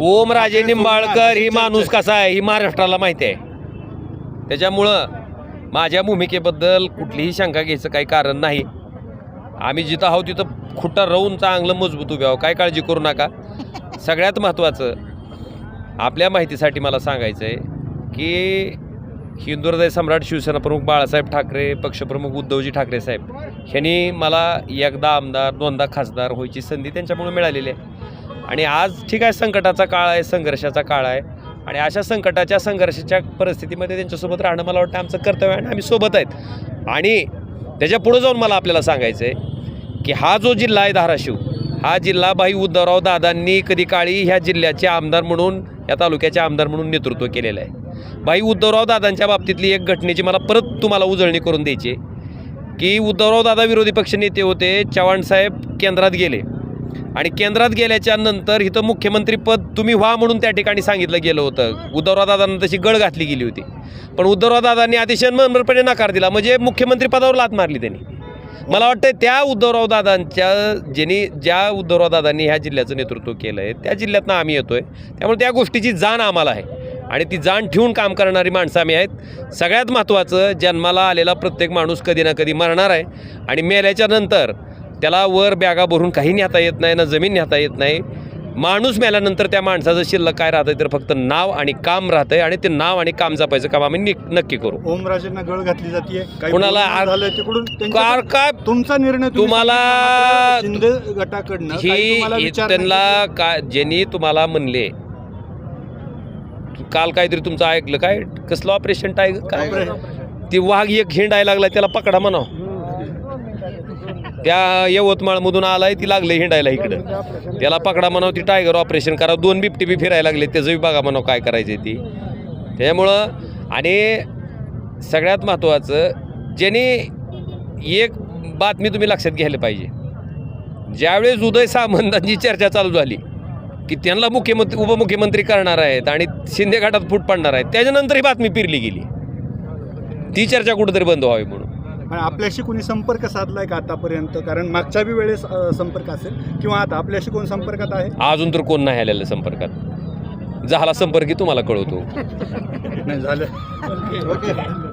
ओमराजे निंबाळकर ही माणूस कसा आहे ही महाराष्ट्राला माहिती आहे. त्याच्यामुळं माझ्या भूमिकेबद्दल कुठलीही शंका घ्यायचं काही कारण नाही. आम्ही जिथं आहोत तिथं खुट्टा राहून चांगलं मजबूत उभे आहो काय काळजी करू नका. सगळ्यात महत्त्वाचं आपल्या माहितीसाठी मला सांगायचं आहे की हिंदुहृदय सम्राट शिवसेना प्रमुख बाळासाहेब ठाकरे पक्षप्रमुख उद्धवजी ठाकरे साहेब ह्यांनी मला एकदा आमदार दोनदा खासदार व्हायची संधी त्यांच्यामुळे मिळालेली आहे. आणि आज ठीक आहे संकटाचा काळ आहे संघर्षाचा काळ आहे. आणि अशा संकटाच्या संघर्षाच्या परिस्थितीमध्ये त्यांच्यासोबत राहणं मला वाटतं आमचं कर्तव्य आहे आणि आम्ही सोबत आहेत. आणि त्याच्या पुढं जाऊन मला आपल्याला सांगायचं आहे की हा जो जिल्हा आहे धाराशिव हा जिल्हा भाई उद्धवराव दादांनी कधी काळी ह्या जिल्ह्याचे आमदार म्हणून या तालुक्याचे आमदार म्हणून नेतृत्व केलेलं आहे. भाई उद्धवराव दादांच्या बाबतीतली एक घटनेची मला परत तुम्हाला उजळणी करून द्यायची आहे की उद्धवराव दादा विरोधी पक्ष नेते होते चव्हाणसाहेब केंद्रात गेले. आणि केंद्रात गेल्याच्यानंतर इथं मुख्यमंत्रीपद तुम्ही व्हा म्हणून त्या ठिकाणी सांगितलं गेलं होतं. उद्धवरादादांना तशी गळ घातली गेली होती. पण उद्धवरावदादांनी अतिशय मनमरपणे नकार दिला. म्हणजे मुख्यमंत्री पदावर लात मारली त्यांनी. मला वाटतं त्या उद्धवराव दादांच्या ज्यांनी ज्या उद्धवरावदादांनी ह्या जिल्ह्याचं नेतृत्व केलं आहे त्या जिल्ह्यातनं आम्ही येतो आहे त्यामुळे त्या गोष्टीची जाण आम्हाला आहे. आणि ती जाण ठेवून काम करणारी माणसं आम्ही आहेत. सगळ्यात महत्त्वाचं जन्माला आलेला प्रत्येक माणूस कधी ना कधी मरणार आहे. आणि मेल्याच्या नंतर त्याला वर बॅगा भरून काही नेता येत नाही ना जमीन नेता येत नाही. माणूस मेल्यानंतर त्या माणसाचं शिल्लक काय राहतं तर फक्त नाव आणि काम राहतंय आणि ते नाव आणि काम जपायचं काम आम्ही नक्की करू. ओमराजेंना गळ घातली जाते कोणाला तिकडून काय? तुमचा निर्णय तुम्ही तुम्हाला- गटाकडनं ही त्यांना का ज्यांनी तुम्हाला म्हणले काल काहीतरी तुमचं ऐकलं काय? कसलं ऑपरेशन टाय काय? ती वाघ एक हिंडायला लागला त्याला पकडा म्हणाव. त्या यवतमाळमधून आलाय ती लागले हिंडायला इकडं. त्याला पकडा म्हणाव ती टायगर ऑपरेशन करा. दोन बिबटी बी फिरायला लागले त्याचं विभागा बघा म्हणाव काय करायचे ती. त्यामुळं आणि सगळ्यात महत्त्वाचं ज्यांनी एक बातमी तुम्ही लक्षात घ्यायला पाहिजे. ज्यावेळेस उदय सामंतांची चर्चा चालू झाली की त्यांना मुख्यमंत्री उपमुख्यमंत्री करणार आहेत आणि शिंदे घाटात फूट पाडणार आहेत त्याच्यानंतर ही बातमी पिरली गेली. ती चर्चा कुठेतरी बंद व्हावी म्हणून. आपल्याशी कोणी संपर्क साधलाय का आतापर्यंत? कारण मागच्या बी वेळेस अ, संपर्क असेल किंवा आता आपल्याशी कोण संपर्कात आहे? अजून तर कोण नाही आलेलं संपर्कात. झाला संपर्क तुम्हाला कळवतो. नाही झालं. ओके.